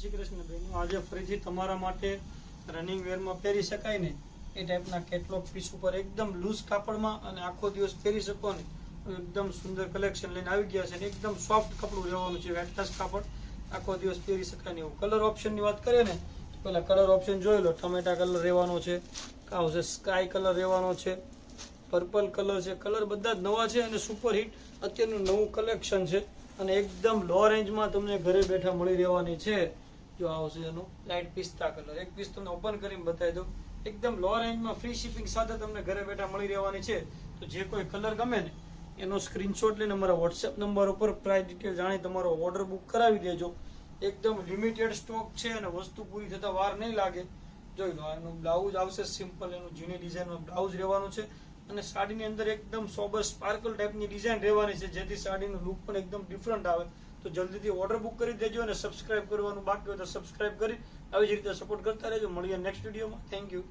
શ્રી કૃષ્ણ બેન આજે ફરીથી તમારા માટે રનિંગ વેરમાં પહેરી શકાય ને એ ટાઈપના કેટલોગ પીસ ઉપર એકદમ લૂઝ કાપડમાં અને આખો દિવસ પહેરી શકો ને એકદમ સુંદર કલેક્શન લઈને આવી ગયા છે અને એકદમ સોફ્ટ કપડું રહેવાનું છે વેટલેસ કાપડ. આખો દિવસ પહેરી શકાય ને એવું. કલર ઓપ્શનની વાત કરીએ ને પહેલાં કલર ઓપ્શન જોઈ લો. ટમેટા કલર રહેવાનો છે છે સ્કાય કલર રહેવાનો છે પર્પલ કલર છે. કલર બધા જ નવા છે અને સુપર હિટ અત્યારનું નવું કલેક્શન છે અને એકદમ લો રેન્જમાં તમને ઘરે બેઠા મળી રહેવાની છે. જો આવશે એનું? લાઇટ પિસ્તા કલર એક પીસ તમને ઓપન કરીને બતાવી દઉં. એકદમ લો રેન્જમાં ફ્રી શિપિંગ સાથે તમને ઘરે બેઠા મળી રહેવાની છે. તો જે કોઈ કલર ગમે ને, એનો સ્ક્રીનશોટ લઈને અમારા વોટ્સએપ નંબર ઉપર પ્રાઇસ ડિટેલ જાણી તમારો ઓર્ડર બુક કરાવી દેજો. એકદમ લિમિટેડ સ્ટોક છે અને વસ્તુ પૂરી થતા વાર નહીં લાગે. જોઈ લો, એનું બ્લાઉઝ આવશે સિમ્પલ એનું ઝીણી ડિઝાઇનમાં બ્લાઉઝ રહેવાનું છે. અને સાડીની અંદર એકદમ સોબર સ્પાર્કલ ટાઈપની ડિઝાઇન રહેવાની છે, જેથી સાડીનું લુક પણ એકદમ ડિફરન્ટ આવે. તો જલ્દીથી ઓર્ડર બુક કરી દેજો અને સબસ્ક્રાઇબ કરવાનું બાકી હોય તો સબસ્ક્રાઇબ કરી આવી જ રીતે સપોર્ટ કરતા રહેજો. મળીએ નેક્સ્ટ વિડીયોમાં થેન્ક યુ